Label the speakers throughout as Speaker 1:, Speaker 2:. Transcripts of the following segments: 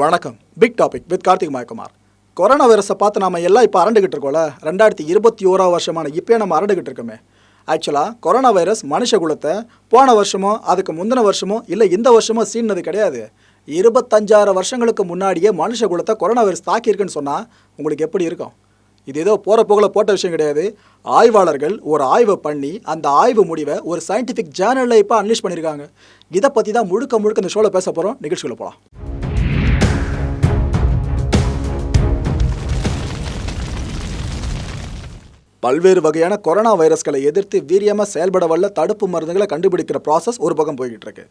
Speaker 1: வணக்கம். Big topic with Karthik Mayakumar corona வைரஸை பார்த்து நாம எல்லாம் இப்போ அரண்டுகிட்டு இருக்கோம்ல. ரெண்டாயிரத்தி இருபத்தி ஓராவது வருஷமான இப்போயே நம்ம அரண்டுகிட்டு இருக்கோமே. ஆக்சுவலாக கொரோனா வைரஸ் மனுஷ குலத்தை போன வருஷமோ அதுக்கு முந்தின வருஷமோ இல்லை இந்த வருஷமோ சீனது கிடையாது. இருபத்தஞ்சாறு வருஷங்களுக்கு முன்னாடியே மனுஷ குலத்தை கொரோனா வைரஸ் தாக்கியிருக்குன்னு சொன்னால் உங்களுக்கு எப்படி இருக்கும்? இது ஏதோ போகிற போகல போட்ட விஷயம் கிடையாது. ஆய்வாளர்கள் ஒரு ஆய்வை பண்ணி அந்த ஆய்வு முடிவை ஒரு சயின்டிஃபிக் ஜேர்னலில் இப்போ அன்லிஷ் பண்ணியிருக்காங்க. இதை பற்றி தான் முழுக்க முழுக்க இந்த ஷோவில் பேச போகிறோம் நிகழ்ச்சிக்குள்ள போகலாம் பல்வேறு வகையான கொரோனா வைரஸ்களை எதிர்த்து வீரியமாக செயல்பட வல்ல தடுப்பு மருந்துகளை கண்டுபிடிக்கிற ப்ராசஸ் ஒரு பக்கம் போய்கிட்டு இருக்கு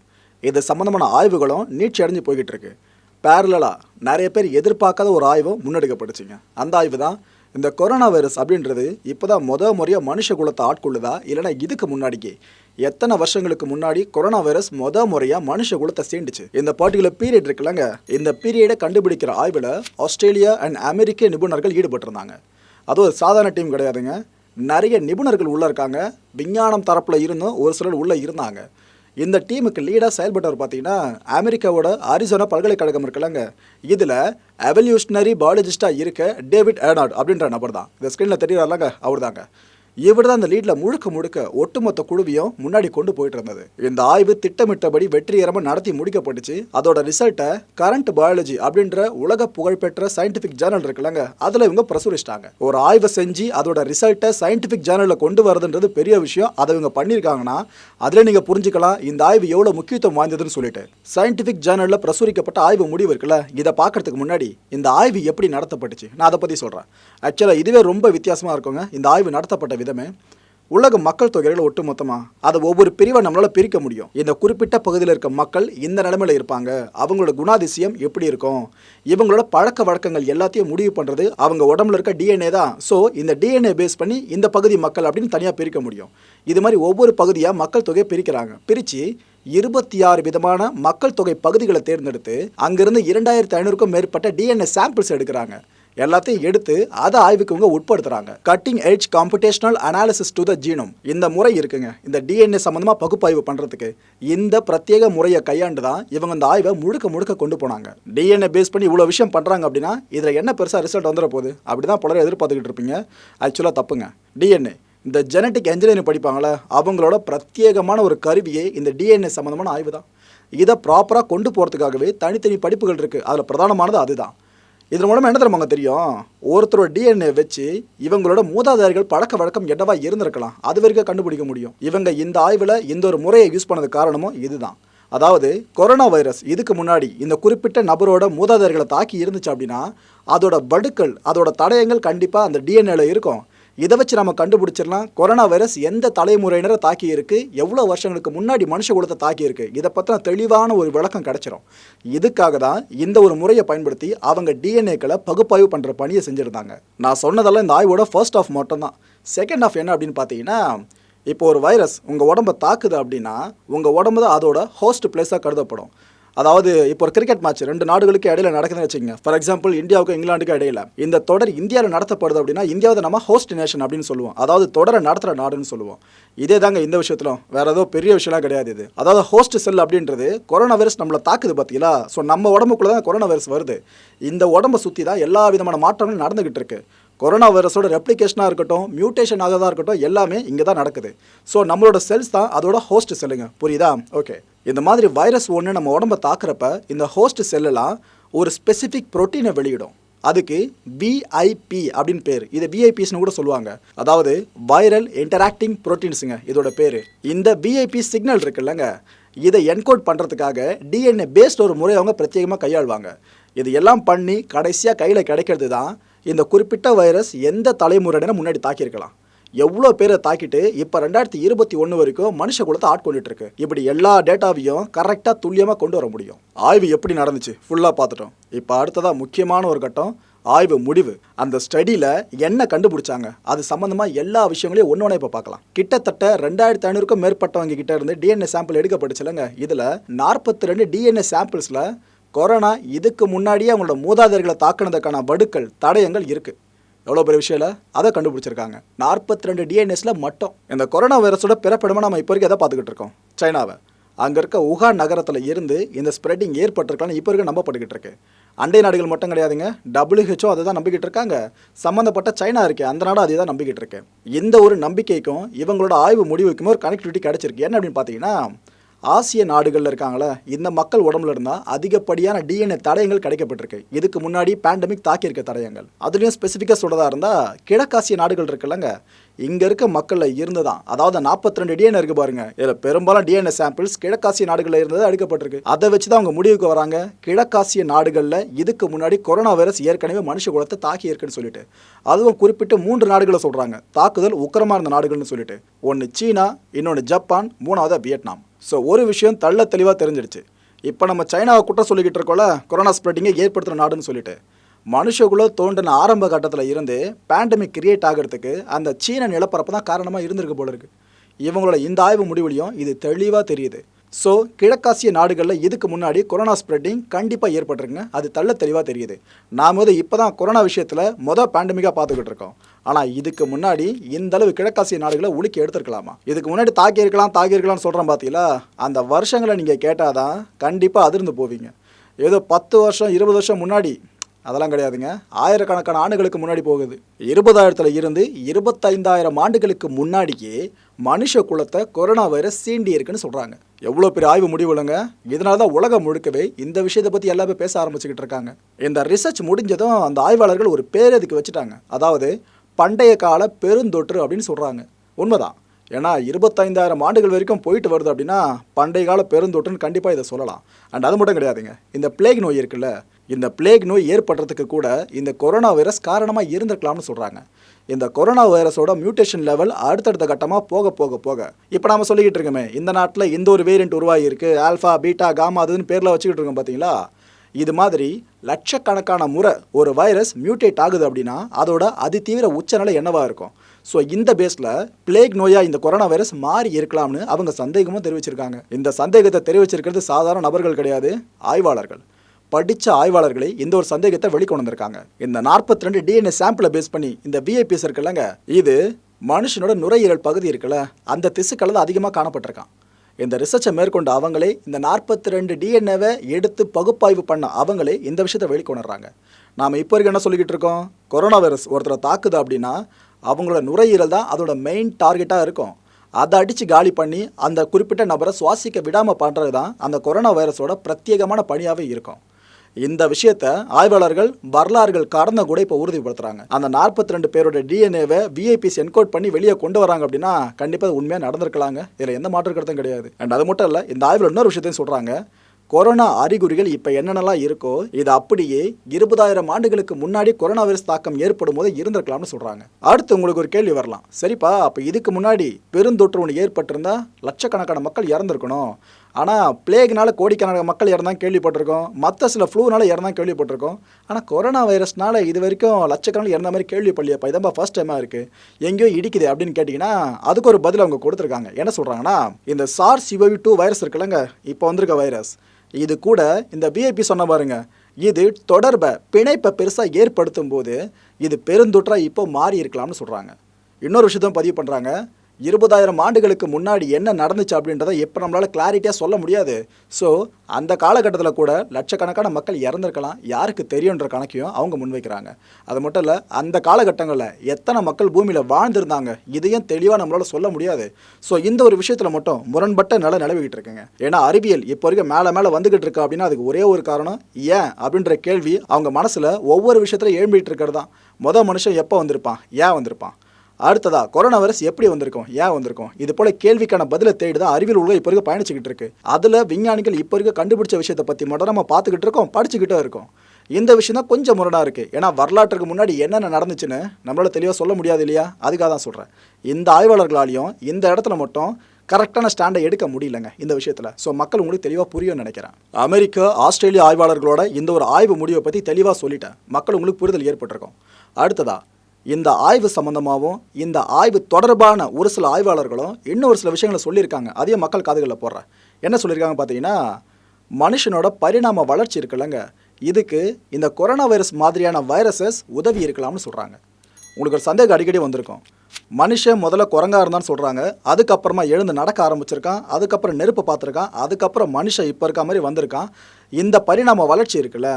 Speaker 1: இது சம்மந்தமான ஆய்வுகளும் நீட்சி அடைஞ்சு போய்கிட்டு இருக்கு பேரலாக நிறைய பேர் எதிர்பார்க்காத ஒரு ஆய்வும் முன்னெடுக்கப்படுச்சுங்க. அந்த ஆய்வு தான் இந்த கொரோனா வைரஸ் அப்படின்றது இப்போ தான் முத முறையாக மனுஷ குலத்தை ஆட்கொள்ளுதா? இல்லைன்னா இதுக்கு முன்னாடிக்கு எத்தனை வருஷங்களுக்கு முன்னாடி கொரோனா வைரஸ் முத முறையாக மனுஷ குலத்தை சீண்டுச்சு? இந்த பர்டிகுலர் பீரியட் இருக்குல்லங்க. இந்த பீரியடை கண்டுபிடிக்கிற ஆய்வில் ஆஸ்திரேலியா அண்ட் அமெரிக்க நிபுணர்கள் ஈடுபட்டிருந்தாங்க. அது ஒரு சாதாரண டீம் கிடையாதுங்க. நிறைய நிபுணர்கள் உள்ளே இருக்காங்க. விஞ்ஞானம் தரப்பில் இருந்தும் ஒரு சிலர் உள்ளே இருந்தாங்க. இந்த டீமுக்கு லீடாக செயல்பட்டவர் பார்த்தீங்கன்னா அமெரிக்காவோட அரிசோனா பல்கலைக்கழகம் இருக்குல்லங்க. இதில் எவல்யூஷனரி பாலஜிஸ்டாக இருக்க டேவிட் ஏர்னாட் அப்படின்ற நபர் தான் இந்த ஸ்க்ரீனில் தெரியறாருலங்க அவர் தாங்க இவர் தான் இந்த லீடில் முழுக்க முழுக்க ஒட்டுமொத்த குழுவையும் முன்னாடி கொண்டு போயிட்டு இருந்தது இந்த ஆய்வு திட்டமிட்டபடி வெற்றிகரமாக நடத்தி முடிக்கப்பட்டுச்சு. அதோட ரிசல்ட்டை கரண்ட் பயாலஜி அப்படின்ற உலக புகழ்பெற்ற சயின்டிஃபிக் ஜேர்னல் இருக்குல்லங்க. அதில் இவங்க பிரசுரிச்சிட்டாங்க. ஒரு ஆய்வை செஞ்சு அதோட ரிசல்ட்டை சயின்டிஃபிக் ஜேர்னலில் கொண்டு வரதுன்றது பெரிய விஷயம். அதை இவங்க பண்ணியிருக்காங்கன்னா அதில் நீங்கள் புரிஞ்சுக்கலாம் இந்த ஆய்வு எவ்வளோ முக்கியத்துவம் வாய்ந்ததுன்னு சொல்லிட்டு. சயின்டிஃபிக் ஜேர்னலில் பிரசுரிக்கப்பட்ட ஆய்வு முடிவு இருக்குல்ல இதை பார்க்கறதுக்கு முன்னாடி இந்த ஆய்வு எப்படி நடத்தப்பட்டுச்சு? நான் அதை பற்றி சொல்கிறேன் ஆக்சுவலாக இதுவே ரொம்ப வித்தியாசமாக இருக்குங்க. இந்த ஆய்வு நடத்தப்பட்ட விதமே உலக மக்கள் தொகையில் ஒட்டுமொத்தமாக அதை ஒவ்வொரு பிரிவை நம்மளால் பிரிக்க முடியும். இந்த குறிப்பிட்ட பகுதியில் இருக்க மக்கள் இந்த நிலைமையில் இருப்பாங்க. அவங்களோட குணாதிசயம் எப்படி இருக்கும்? இவங்களோட பழக்க வழக்கங்கள் எல்லாத்தையும் முடிவு பண்ணுறது அவங்க உடம்புல இருக்க டிஎன்ஏ தான். ஸோ இந்த டிஎன்ஏ பேஸ் பண்ணி இந்த பகுதி மக்கள் அப்படின்னு தனியாக பிரிக்க முடியும். இது மாதிரி ஒவ்வொரு பகுதியாக மக்கள் தொகையை பிரிக்கிறாங்க. பிரித்து இருபத்தி ஆறு விதமான மக்கள் தொகை பகுதிகளை தேர்ந்தெடுத்து அங்கிருந்து இரண்டாயிரத்தி ஐநூறுக்கும் மேற்பட்ட டிஎன்ஏ சாம்பிள்ஸ் எடுக்கிறாங்க. எல்லாத்தையும் எடுத்து அதை ஆய்வுக்கு இவங்க உட்படுத்துறாங்க. Cutting edge computational analysis to the genome இந்த முறை இருக்குங்க. இந்த டிஎன்ஏ சம்மந்தமாக பகுப்பாய்வு பண்ணுறதுக்கு இந்த பிரத்யேக முறையை கையாண்டு தான் இவங்க இந்த ஆய்வை முழுக்க முழுக்க கொண்டு போனாங்க. டிஎன்ஏ பேஸ் பண்ணி இவ்வளோ விஷயம் பண்ணுறாங்க அப்படின்னா இதில் என்ன பெருசாக ரிசல்ட் வந்துட போகுது? அப்படி தான் பலரும் எதிர்பார்த்துக்கிட்டு இருப்பீங்க. ஆக்சுவலாக தப்புங்க. டிஎன்ஏ இந்த ஜெனட்டிக் என்ஜினியரிங் படிப்பாங்களே அவங்களோட பிரத்யேகமான ஒரு கருவியே இந்த டிஎன்ஏ சம்மந்தமான ஆய்வு தான் இதை ப்ராப்பராக கொண்டு போகிறதுக்காகவே தனித்தனி படிப்புகள் இருக்குது அதில் பிரதானமானது அதுதான். இதன் மூலமாக என்ன தெரியுமாங்க தெரியும்? ஒருத்தரோட டிஎன்ஏ வச்சு இவங்களோட மூதாதையர்கள் பழக்க வழக்கம் என்னவா இருந்திருக்கலாம். அது வரைக்கும் கண்டுபிடிக்க முடியும். இவங்க இந்த ஆய்வில் இந்த ஒரு முறையை யூஸ் பண்ணது காரணமும் இதுதான். அதாவது கொரோனா வைரஸ் இதுக்கு முன்னாடி இந்த குறிப்பிட்ட நபரோட மூதாதையர்களை தாக்கி இருந்துச்சு அப்படின்னா அதோட வடுக்கள் அதோட தடயங்கள் கண்டிப்பாக அந்த டிஎன்ஏல இருக்கும். இதை வச்சு நம்ம கண்டுபிடிச்சிடலாம். கொரோனா வைரஸ் எந்த தலைமுறையினரை தாக்கி இருக்கு எவ்வளோ வருஷங்களுக்கு முன்னாடி மனுஷ குலத்தை தாக்கி இருக்கு இதை பற்றின தெளிவான ஒரு விளக்கம் கிடைச்சிரும். இதுக்காக தான் இந்த ஒரு முறையை பயன்படுத்தி அவங்க டிஎன்ஏக்களை பகுப்பாய்வு பண்ணுற பணியை செஞ்சுருந்தாங்க. நான் சொன்னதெல்லாம் இந்த ஆய்வோட ஃபர்ஸ்ட் ஆஃப் மட்டும் தான் செகண்ட் ஆஃப் என்ன அப்படின்னு பார்த்தீங்கன்னா இப்போ ஒரு வைரஸ் உங்கள் உடம்பை தாக்குது அப்படின்னா உங்கள் உடம்பு தான் அதோட ஹோஸ்ட் பிளேஸாக கருதப்படும். அதாவது இப்போ ஒரு கிரிக்கெட் மேட்ச் ரெண்டு நாடுகளுக்கு இடையில நடக்குதுன்னு வச்சுக்கோங்க. ஃபார் எக்ஸாம்பிள் இந்தியாவுக்கும் இங்கிலாந்துக்கும் இடையில. இந்த தொடர் இந்தியாவில் நடத்தப்படுது அப்படின்னா இந்தியாவை நம்ம ஹோஸ்ட் நேஷன் அப்படின்னு சொல்லுவோம். அதாவது தொடரை நடத்துகிற நாடுன்னு சொல்லுவோம். இதே தாங்க இந்த விஷயத்திலும். வேற ஏதோ பெரிய விஷயம்லாம் கிடையாது இது. அதாவது ஹோஸ்ட் செல் அப்படின்றது கொரோனா வைரஸ் நம்மளை தாக்குது பார்த்தீங்களா ஸோ நம்ம உடம்புக்குள்ள தான் கொரோனா வைரஸ் வருது. இந்த உடம்பை சுற்றி தான் எல்லா விதமான மாற்றங்களும் நடந்துகிட்டு இருக்கு. கொரோனா வைரஸோட ரெப்ளிகேஷனாக இருக்கட்டும் மியூட்டேஷன் ஆகதாக இருக்கட்டும் எல்லாமே இங்கே தான் நடக்குது. ஸோ நம்மளோட செல்ஸ் தான் அதோட ஹோஸ்ட் செல்லுங்க புரியுதா? ஓகே இந்த மாதிரி வைரஸ் ஒன்று நம்ம உடம்ப தாக்குறப்ப இந்த ஹோஸ்ட் செல்லெல்லாம் ஒரு ஸ்பெசிஃபிக் ப்ரோட்டீனை வெளியிடும். அதுக்கு விஐபி அப்படின்னு பேர். இதை விஐபிஸ்னு கூட சொல்லுவாங்க. அதாவது வைரல் இன்டராக்டிங் ப்ரோட்டீன்ஸுங்க இதோட பேர். இந்த விஐபி சிக்னல் இருக்குல்லங்க இதை என்கோட் பண்ணுறதுக்காக டிஎன்ஏ பேஸ்ட் ஒரு முறை அவங்க பிரத்யேகமாக கையாளுவாங்க. இது எல்லாம் பண்ணி கடைசியாக கையில் கிடைக்கிறது தான் இந்த குறிப்பிட்ட வைரஸ் எந்த தலைமுறையினரை முன்னாடி தாக்கியிருக்கலாம்? எவ்வளோ பேரை தாக்கிட்டு இப்போ ரெண்டாயிரத்தி இருபத்தி ஒன்று வரைக்கும் மனுஷ குலத்தை ஆட்கொண்டுட்டு இருக்கு இப்படி எல்லா டேட்டாவையும் கரெக்டாக துல்லியமாக கொண்டு வர முடியும். ஆய்வு எப்படி நடந்துச்சு? ஃபுல்லாக பார்த்துட்டோம். இப்போ அடுத்ததாக முக்கியமான ஒரு கட்டம் ஆய்வு முடிவு. அந்த ஸ்டடியில் என்ன கண்டுபிடிச்சாங்க? அது சம்மந்தமாக எல்லா விஷயங்களையும் ஒன்று ஒன்றே இப்போ பார்க்கலாம். கிட்டத்தட்ட ரெண்டாயிரத்தி ஐநூறுக்கும் மேற்பட்டவங்க கிட்ட இருந்து டிஎன்ஏ சாம்பிள் எடுக்கப்பட்டுச்சுலங்க இதில் நாற்பத்தி ரெண்டு டிஎன்ஏ சாம்பிள்ஸில் கொரோனா இதுக்கு முன்னாடியே அவங்களோட மூதாதையர்களை தாக்குனதுக்கான வடுக்கள் தடயங்கள் இருக்குது எவ்வளோ பெரிய விஷயம் இல்லை அதை கண்டுபிடிச்சிருக்காங்க. நாற்பத்தி ரெண்டு டிஎன்எஸில் மட்டும். இந்த கொரோனா வைரஸோட பிறப்பிடமாக நம்ம இப்போ வரைக்கும் எதை பார்த்துக்கிட்டு இருக்கோம்? சைனாவை. அங்கே இருக்க உகான் நகரத்தில் இருந்து இந்த ஸ்ப்ரெட்டிங் ஏற்பட்டிருக்கான்னு இப்போ வரைக்கும் நம்பப்பட்டுக்கிட்டு இருக்கு. அண்டை நாடுகள் மட்டும் கிடையாதுங்க. டபிள்யூஹெச்ஓ அதை தான் நம்பிக்கிட்டு இருக்காங்க. சம்மந்தப்பட்ட சைனா இருக்கே அந்த நாடும் அதை தான் நம்பிக்கிட்டு இருக்கு. இந்த ஒரு நம்பிக்கைக்கும் இவங்களோட ஆய்வு முடிவுக்குமே ஒரு கனெக்டிவிட்டி கிடச்சிருக்கு. என்ன அப்படின்னு பார்த்தீங்கன்னா ஆசிய நாடுகளில் இருக்காங்களே இந்த மக்கள் உடம்புல இருந்தால் அதிகப்படியான டிஎன்ஏ தடயங்கள் கிடைக்கப்பட்டிருக்கு. இதுக்கு முன்னாடி பேண்டமிக் தாக்கியிருக்க தடயங்கள். அதுலேயும் ஸ்பெசிஃபிக்காக சொல்கிறதா இருந்தால் கிழக்காசிய நாடுகள் இருக்குல்லங்க. இங்கே இருக்க மக்களில் இருந்து தான் அதாவது நாற்பத்தி ரெண்டு டிஎன்ஏ இருக்கு பாருங்க. இதில் பெரும்பாலும் டிஎன்ஏ சாம்பிள்ஸ் கிழக்காசிய நாடுகளில் இருந்தது எடுக்கப்பட்டிருக்கு அதை வச்சு தான் அவங்க முடிவுக்கு வராங்க. கிழக்காசிய நாடுகளில் இதுக்கு முன்னாடி கொரோனா வைரஸ் ஏற்கனவே மனுஷ குலத்தை தாக்கி இருக்குன்னு சொல்லிட்டு. அதுவும் குறிப்பிட்டு மூன்று நாடுகளை சொல்கிறாங்க தாக்குதல் உக்கிரமாக இருந்த நாடுகள்னு சொல்லிட்டு. ஒன்று சீனா இன்னொன்று ஜப்பான் மூணாவது வியட்நாம். ஸோ ஒரு விஷயம் தள்ள தெளிவாக தெரிஞ்சிடுச்சு இப்போ நம்ம சைனாவை குற்றம் சொல்லிக்கிட்டு இருக்கோம்ல கொரோனா ஸ்ப்ரெட்டிங்கை ஏற்படுத்துகிற நாடுன்னு சொல்லிட்டு. மனுஷகுல தோன்றின ஆரம்ப கட்டத்தில் இருந்து பேண்டமிக் கிரியேட் ஆகிறதுக்கு அந்த சீன நிலப்பரப்பு தான் காரணமாக இருந்திருக்கு போல இருக்கு. இவங்களோட இந்த ஆய்வு முடிவுலையும் இது தெளிவாக தெரியுது. ஸோ கிழக்காசிய நாடுகளில் இதுக்கு முன்னாடி கொரோனா ஸ்ப்ரெட்டிங் கண்டிப்பாக ஏற்பட்டிருக்குங்க. அது தள்ள தெளிவாக தெரியுது. நாம் வந்து இப்போ தான் கொரோனா விஷயத்தில் மொதல் பேண்டமிக்காக பார்த்துக்கிட்டு இருக்கோம். ஆனால் இதுக்கு முன்னாடி இந்த அளவு கிழக்காசிய நாடுகளை உலுக்கி எடுத்துருக்கலாமா? இதுக்கு முன்னாடி தாக்கி இருக்கலாம் தாக்கி சொல்கிறேன் பார்த்தீங்களா அந்த வருஷங்களை நீங்கள் கேட்டால் தான் கண்டிப்பாக அதிர்ந்து போவீங்க. ஏதோ பத்து வருஷம் இருபது வருஷம் முன்னாடி அதெல்லாம் கிடையாதுங்க. ஆயிரக்கணக்கான ஆண்டுகளுக்கு முன்னாடி போகுது. இருபதாயிரத்தில் இருந்து இருபத்தைந்தாயிரம் ஆண்டுகளுக்கு முன்னாடியே மனுஷ குலத்தை கொரோனா வைரஸ் சீண்டி இருக்குன்னு சொல்கிறாங்க எவ்வளோ பெரிய ஆய்வு முடிவுலங்க? இதனால தான் உலகம் முழுக்கவே இந்த விஷயத்தை பற்றி எல்லாமே பேச ஆரம்பிச்சுக்கிட்டு இருக்காங்க. இந்த ரிசர்ச் முடிஞ்சதும் அந்த ஆய்வாளர்கள் ஒரு பேரதுக்கு வச்சுட்டாங்க? அதாவது பண்டைய கால பெருந்தொற்று அப்படின்னு சொல்கிறாங்க உண்மைதான். ஏன்னா இருபத்தைந்தாயிரம் ஆண்டுகள் வரைக்கும் போயிட்டு வருது அப்படின்னா பண்டைய கால பெருந்தொற்றுன்னு கண்டிப்பாக இதை சொல்லலாம். அண்ட் அது மட்டும் கிடையாதுங்க. இந்த பிளேக் நோய் இருக்குல்ல இந்த பிளேக் நோய் ஏற்படுறதுக்கு கூட இந்த கொரோனா வைரஸ் காரணமாக இருந்திருக்கலாம்னு சொல்கிறாங்க இந்த கொரோனா வைரஸோட மியூட்டேஷன் லெவல் அடுத்தடுத்த கட்டமாக போக போக போக. இப்போ நம்ம சொல்லிக்கிட்டு இருக்கோமே இந்த நாட்டில் எந்த ஒரு வேரியண்ட் உருவாகியிருக்கு ஆல்ஃபா பீட்டா காமா அதுன்னு பேரில் வச்சுக்கிட்டு இருக்கோம் பார்த்தீங்களா இது மாதிரி லட்சக்கணக்கான முறை ஒரு வைரஸ் மியூட்டேட் ஆகுது அப்படின்னா அதோட அதிதீவிர உச்சநிலை என்னவாக இருக்கும்? ஸோ இந்த பேஸில் பிளேக் நோயாக இந்த கொரோனா வைரஸ் மாறி இருக்கலாம்னு அவங்க சந்தேகமும் தெரிவிச்சிருக்காங்க. இந்த சந்தேகத்தை தெரிவிச்சிருக்கிறது சாதாரண நபர்கள் கிடையாது ஆய்வாளர்கள். படித்த ஆய்வாளர்களே இந்த ஒரு சந்தேகத்தை வெளிக்கொண்டு வந்திருக்காங்க இந்த நாற்பத்தி ரெண்டு டிஎன்ஏ சாம்பிளை பேஸ் பண்ணி இந்த விஐபிஎஸ் இருக்குல்லங்க இது மனுஷனோட நுரையீரல் பகுதி இருக்குல்ல அந்த திசுக்கள் தான் அதிகமாக காணப்பட்டிருக்கான். இந்த ரிசர்ச்சை மேற்கொண்டு அவங்களே இந்த நாற்பத்தி ரெண்டு டிஎன்ஏவை எடுத்து பகுப்பாய்வு பண்ண அவங்களே இந்த விஷயத்தை வெளிக்கொணர்றாங்க. நாம் இப்போ வரைக்கும் என்ன சொல்லிக்கிட்டு இருக்கோம்? கொரோனா வைரஸ் ஒருத்தரை தாக்குது அப்படின்னா அவங்களோட நுரையீரல் தான் அதோட மெயின் டார்கெட்டாக இருக்கும். அதை அடித்து காலி பண்ணி அந்த குறிப்பிட்ட நபரை சுவாசிக்க விடாமல் பண்ணுறது தான் அந்த கொரோனா வைரஸோட பிரத்யேகமான பணியாகவே இருக்கும். இந்த விஷயத்த ஆய்வாளர்கள் வரலாறுகள் கடந்த கூட இப்போ உறுதிப்படுத்துறாங்க. அந்த நாற்பத்தி ரெண்டு பேரோட டிஎன்ஏவை விஐபிஸ் என்கோட் பண்ணி வெளியே கொண்டு வராங்க அப்படின்னா கண்டிப்பாக உண்மையாக நடந்திருக்கலாங்க. இதில் எந்த மாற்று கருத்தும் கிடையாது. அண்ட் அது மட்டும் இல்லை இந்த ஆய்வில் இன்னொரு விஷயத்தையும் சொல்கிறாங்க கொரோனா அறிகுறிகள் இப்போ என்னென்னலாம் இருக்கோ இது அப்படியே இருபதாயிரம் ஆண்டுகளுக்கு முன்னாடி கொரோனா வைரஸ் தாக்கம் ஏற்படும் போது இருந்திருக்கலாம்னு சொல்கிறாங்க அடுத்து உங்களுக்கு ஒரு கேள்வி வரலாம். சரிப்பா அப்போ இதுக்கு முன்னாடி பெருந்தொற்று ஒன்று ஏற்பட்டிருந்தா லட்சக்கணக்கான மக்கள் இறந்துருக்கணும். ஆனால் பிளேக்னால கோடிக்கணக்கான மக்கள் இறந்தாங்க கேள்விப்பட்டிருக்கோம். மற்ற சில ஃப்ளூனால இறந்தாங்க கேள்விப்பட்டிருக்கோம். ஆனால் கொரோனா வைரஸ்னால இது வரைக்கும் லட்சக்கணக்கில் இறந்த மாதிரி கேள்விப்படலையப்பா. இதான் ஃபர்ஸ்ட் டைமாக இருக்குது எங்கேயோ இடிக்குது அப்படின்னு கேட்டிங்கன்னா அதுக்கு ஒரு பதில் அவங்க கொடுத்துருக்காங்க. என்ன சொல்கிறாங்கன்னா இந்த சார் சிவவி டூ வைரஸ் இருக்குல்லங்க இப்போ வந்திருக்க வைரஸ் இது கூட இந்த பிஐபி சொன்ன பாருங்க இது தொடர்பை பிணைப்பை பெருசாக ஏற்படுத்தும் போது இது பெருந்தொற்றாக இப்போ மாறி இருக்கலாம்னு சொல்கிறாங்க இன்னொரு விஷயத்தையும் பதிவு பண்ணுறாங்க இருபதாயிரம் ஆண்டுகளுக்கு முன்னாடி என்ன நடந்துச்சு அப்படின்றத இப்போ நம்மளால் கிளாரிட்டியாக சொல்ல முடியாது. ஸோ அந்த காலகட்டத்தில் கூட லட்சக்கணக்கான மக்கள் இறந்துருக்கலாம். யாருக்கு தெரியுன்ற கணக்கையும் அவங்க முன்வைக்கிறாங்க. அது மட்டும் இல்லை அந்த காலகட்டங்களில் எத்தனை மக்கள் பூமியில் வாழ்ந்திருந்தாங்க இதையும் தெளிவாக நம்மளால் சொல்ல முடியாது. ஸோ இந்த ஒரு விஷயத்தில் மட்டும் முரண்பட்ட நிலை நிலவிக்கிட்டு இருக்குங்க. ஏன்னா அறிவியல் இப்போ வரைக்கும் மேலே மேலே வந்துக்கிட்டு இருக்கு அப்படின்னா அதுக்கு ஒரே ஒரு காரணம் ஏன் அப்படின்ற கேள்வி அவங்க மனசில் ஒவ்வொரு விஷயத்தில் எழும்பிகிட்டு இருக்கிறது தான். மொதல் மனுஷன் எப்போ வந்திருப்பான்? ஏன் வந்திருப்பான்? அடுத்ததா கொரோனா வைரஸ் எப்படி வந்திருக்கும்? ஏன் வந்திருக்கும்? இது போல கேள்விக்கான பதிலை தேடி தான் அறிவியல் உலகம் இப்போ இருக்க பயணிச்சுக்கிட்டு இருக்கு. அதில் விஞ்ஞானிகள் இப்போ இருக்க கண்டுபிடிச்ச விஷயத்தை பற்றி மட்டும் நம்ம பார்த்துக்கிட்டு இருக்கோம் படிச்சுக்கிட்டே இருக்கோம். இந்த விஷயம் தான் கொஞ்சம் முரணாக இருக்குது ஏன்னா வரலாற்றுக்கு முன்னாடி என்னென்ன நடந்துச்சுன்னு நம்மளால் தெளிவாக சொல்ல முடியாது இல்லையா? அதுக்காக தான் சொல்கிறேன் இந்த ஆய்வாளர்களாலையும் இந்த இடத்துல மட்டும் கரெக்டான ஸ்டாண்டை எடுக்க முடியலங்க இந்த விஷயத்தில். ஸோ மக்கள் உங்களுக்கு தெளிவாக புரியும்னு நினைக்கிறேன். அமெரிக்கா ஆஸ்திரேலிய ஆய்வாளர்களோட இந்த ஒரு ஆய்வு முடிவை பற்றி தெளிவாக சொல்லிட்டேன். மக்கள் உங்களுக்கு புரிதல் ஏற்பட்டிருக்கும். அடுத்ததா இந்த ஆய்வு சம்மந்தமாகவும் இந்த ஆய்வு தொடர்பான ஒரு சில ஆய்வாளர்களும் இன்னும் ஒரு சில விஷயங்களை சொல்லியிருக்காங்க. அதையும் மக்கள் காதுகளில் போடுறேன் என்ன சொல்லியிருக்காங்க பார்த்தீங்கன்னா மனுஷனோட பரிணாம வளர்ச்சி இருக்குல்லங்க. இதுக்கு இந்த கொரோனா வைரஸ் மாதிரியான வைரஸஸ் உதவி இருக்கலாம்னு சொல்கிறாங்க உங்களுக்கு ஒரு சந்தேகம் அடிக்கடி வந்திருக்கும். மனுஷன் முதல்ல குரங்கா இருந்தான்னு சொல்கிறாங்க அதுக்கப்புறமா எழுந்து நடக்க ஆரம்பிச்சிருக்கான். அதுக்கப்புறம் நெருப்பு பார்த்துருக்கான். அதுக்கப்புறம் மனுஷன் இப்போ இருக்க மாதிரி வந்திருக்கான். இந்த பரிணாம வளர்ச்சி இருக்குல்ல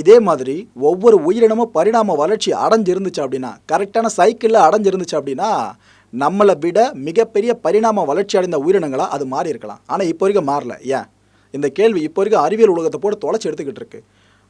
Speaker 1: இதே மாதிரி ஒவ்வொரு உயிரினமும் பரிணாம வளர்ச்சி அடைஞ்சிருந்துச்சு அப்படின்னா கரெக்டான சைக்கிளில் அடைஞ்சிருந்துச்சு அப்படின்னா நம்மளை விட மிகப்பெரிய பரிணாம வளர்ச்சி அடைந்த உயிரினங்களாக அது மாறி இருக்கலாம். ஆனால் இப்போ வரைக்கும் மாறல. ஏன்? இந்த கேள்வி இப்போ வரைக்கும் அறிவியல் உலகத்தை போட்டு தொலைச்சி எடுத்துக்கிட்டு இருக்கு.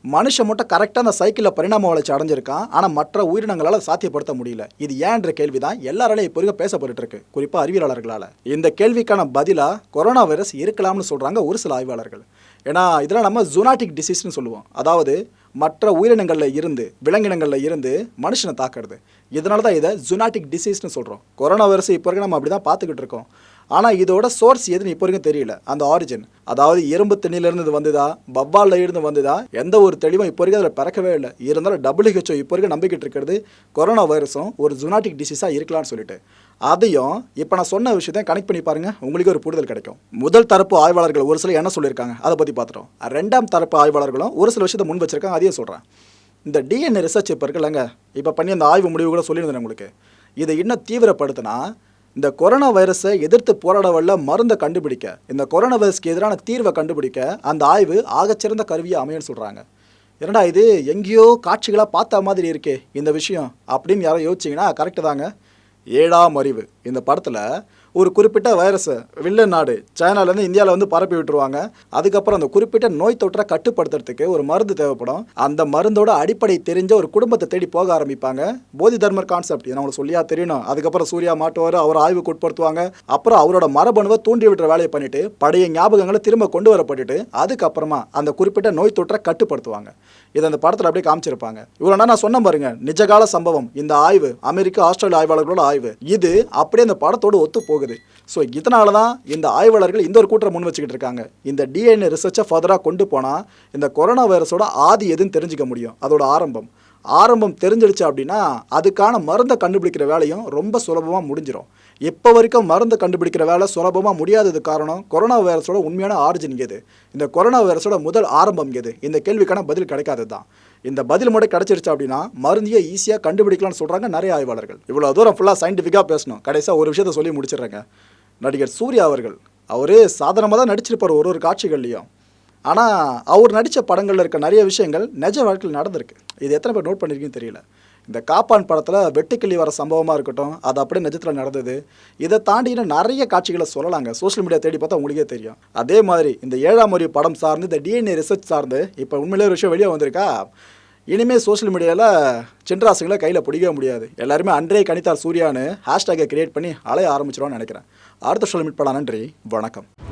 Speaker 1: மனுஷன் மட்டும் கரெக்டாக அந்த சைக்கிளில் பரிணாம வளர்ச்சி அடைஞ்சிருக்கான் ஆனால் மற்ற உயிரினங்களால் சாத்தியப்படுத்த முடியல. இது ஏன்ற கேள்வி தான் எல்லாராலையும் இப்போ வரைக்கும் பேசப்பட்டு இருக்கு குறிப்பாக அறிவியலாளர்களால். இந்த கேள்விக்கான பதிலாக கொரோனா வைரஸ் இருக்கலாம்னு சொல்கிறாங்க ஒரு சில ஆய்வாளர்கள். ஏன்னா இதெல்லாம் நம்ம ஜூனாட்டிக் டிசீஸ்னு சொல்லுவோம். அதாவது மற்ற உயிரினங்களில் இருந்து விலங்கினங்களில் இருந்து மனுஷனை தாக்குறது. இதனால தான் இதை ஜுனாட்டிக் டிசீஸ்னு சொல்கிறோம் கொரோனா வைரஸ் இப்போ வரைக்கும் நம்ம அப்படி தான் பார்த்துக்கிட்டு இருக்கோம். ஆனால் இதோட சோர்ஸ் எதுன்னு இப்போ வரைக்கும் தெரியல. அந்த ஆரிஜின் அதாவது இரும்பு தண்ணியிலேருந்து இது வந்துதா? பவ்வாலில் இருந்து வந்துதா? எந்த ஒரு தெளிவும் இப்போ வரைக்கும் அதில் பிறக்கவே இல்லை. இருந்தாலும் டபிள்யூஹெச்ஓ இப்போ வரைக்கும் நம்பிக்கிட்டு இருக்கிறது கொரோனா வைரஸும் ஒரு ஜுனாட்டிக் டிசீஸாக இருக்கலாம்னு சொல்லிட்டு. அதையும் இப்போ நான் சொன்ன விஷயத்தையும் கனெக்ட் பண்ணி பாருங்கள் உங்களுக்கு ஒரு புரிதல் கிடைக்கும். முதல் தரப்பு ஆய்வாளர்கள் ஒரு சில என்ன சொல்லியிருக்காங்க? அதை பற்றி பார்த்துட்டோம் ரெண்டாம் தரப்பு ஆய்வாளர்களும் ஒரு சில விஷயத்தை முன் வச்சிருக்காங்க அதையும் சொல்கிறேன் இந்த டிஎன்ஏ ரிசர்ச் இப்போ இருக்குல்லங்க. இப்போ பண்ணி அந்த ஆய்வு முடிவு கூட சொல்லியிருந்தேன் உங்களுக்கு. இதை இன்னும் தீவிரப்படுத்தினா இந்த கொரோனா வைரஸை எதிர்த்து போராட வல்ல மருந்தை கண்டுபிடிக்க. இந்த கொரோனா வைரஸ்க்கு எதிரான தீர்வை கண்டுபிடிக்க அந்த ஆய்வு ஆகச்சிறந்த கருவியாக அமையன்னு சொல்கிறாங்க என்னடா இது? எங்கேயோ காட்சிகளாக பார்த்த மாதிரி இருக்கே இந்த விஷயம். அப்படின்னு யாரோ யோசிச்சிங்கன்னா கரெக்டு தாங்க. ஏழாம் அறிவு. இந்த படத்தில் ஒரு குறிப்பிட்ட வைரஸை வில்லன் நாடு சைனாலேருந்து இந்தியாவில் வந்து பரப்பி விட்டுருவாங்க. அதுக்கப்புறம் அந்த குறிப்பிட்ட நோய் தொற்றை கட்டுப்படுத்துறதுக்கு ஒரு மருந்து தேவைப்படும். அந்த மருந்தோட அடிப்படை தெரிஞ்ச ஒரு குடும்பத்தை தேடி போக ஆரம்பிப்பாங்க. போதி தர்மர் கான்செப்ட் இது அவங்களுக்கு சொல்லியா தெரியணும். அதுக்கப்புறம் சூர்யா மாட்டுவார் அவர் ஆய்வுக்கு உட்படுத்துவாங்க. அப்புறம் அவரோட மரபணுவை தூண்டி விட்டுற வேலையை பண்ணிட்டு பழைய ஞாபகங்களை திரும்ப கொண்டு வரப்பட்டுட்டு அதுக்கப்புறமா அந்த குறிப்பிட்ட நோய் தொற்றை கட்டுப்படுத்துவாங்க. இதை அந்த படத்தில் அப்படியே காமிச்சிருப்பாங்க. இவ்வளோ நான் சொன்ன பாருங்க நிஜகால சம்பவம். இந்த ஆய்வு அமெரிக்கா ஆஸ்திரேலியா ஆய்வாளர்களோட ஆய்வு. இது அப்படியே அந்த படத்தோடு ஒத்து போகுது ஸோ இதனால தான் இந்த ஆய்வாளர்கள் இந்த ஒரு கூட்டரை முன் வச்சுக்கிட்டு இருக்காங்க. இந்த டிஎன்ஏ ரிசர்ச்சை ஃபர்தராக கொண்டு போனால் இந்த கொரோனா வைரஸோட ஆதி எதுன்னு தெரிஞ்சுக்க முடியும். அதோட ஆரம்பம். ஆரம்பம் தெரிஞ்சிடுச்சு அப்படின்னா அதுக்கான மருந்தை கண்டுபிடிக்கிற வேலையும் ரொம்ப சுலபமாக முடிஞ்சிடும் இப்போ வரைக்கும் மருந்து கண்டுபிடிக்கிற வேலை சுலபமாக முடியாதது காரணம் கொரோனா வைரஸோட உண்மையான ஆரிஜின் எது? இந்த கொரோனா வைரஸோட முதல் ஆரம்பம் எது? இந்த கேள்விக்கான பதில் கிடைக்காதது தான் இந்த பதில் மட்டும் கிடைச்சிருச்சு அப்படின்னா மருந்தையை ஈஸியாக கண்டுபிடிக்கலாம்னு சொல்கிறாங்க நிறைய ஆய்வாளர்கள். இவ்வளோ தூரம் ஃபுல்லாக சயின்டிஃபிக்காக பேசணும். கடைசியாக ஒரு விஷயத்த சொல்லி முடிச்சிடுறாங்க. நடிகர் சூர்யா அவர்கள் அவரே சாதாரணமாக தான் நடிச்சிருப்பார் ஒரு ஒரு காட்சிகள்லையும். ஆனால் அவர் நடித்த படங்களில் இருக்க நிறைய விஷயங்கள் நிஜ வாழ்க்கையில் நடந்திருக்கு. இது எத்தனை பேர் நோட் பண்ணியிருக்கீங்கன்னு தெரியல. இந்த காப்பான் படத்தில் வெட்டுக்கிளி வர சம்பவமாக இருக்கட்டும் அது அப்படியே நிஜத்தில் நடந்தது. இதை தாண்டி நிறைய காட்சிகளை சொல்லலாங்க. சோஷியல் மீடியா தேடி பார்த்தா உங்களுக்கே தெரியும். அதே மாதிரி இந்த ஏழாம் அறிவு படம் சார்ந்து இந்த டிஎன்ஏ ரிசர்ச் சார்ந்து இப்போ உண்மையிலே ஒரு விஷயம் வெளியே வந்திருக்கா? இனிமேல் சோஷியல் மீடியாவில் சின்ராசுங்களை கையில் பிடிக்கவே முடியாது. எல்லாருமே அன்றே கணித்தார் சூர்யான்னு ஹேஷ்டேக்கை கிரியேட் பண்ணி அலைய ஆரம்பிச்சிடும்னு நினைக்கிறேன். அடுத்த சொல்ல மீட் பண்ணலாம் நன்றி வணக்கம்.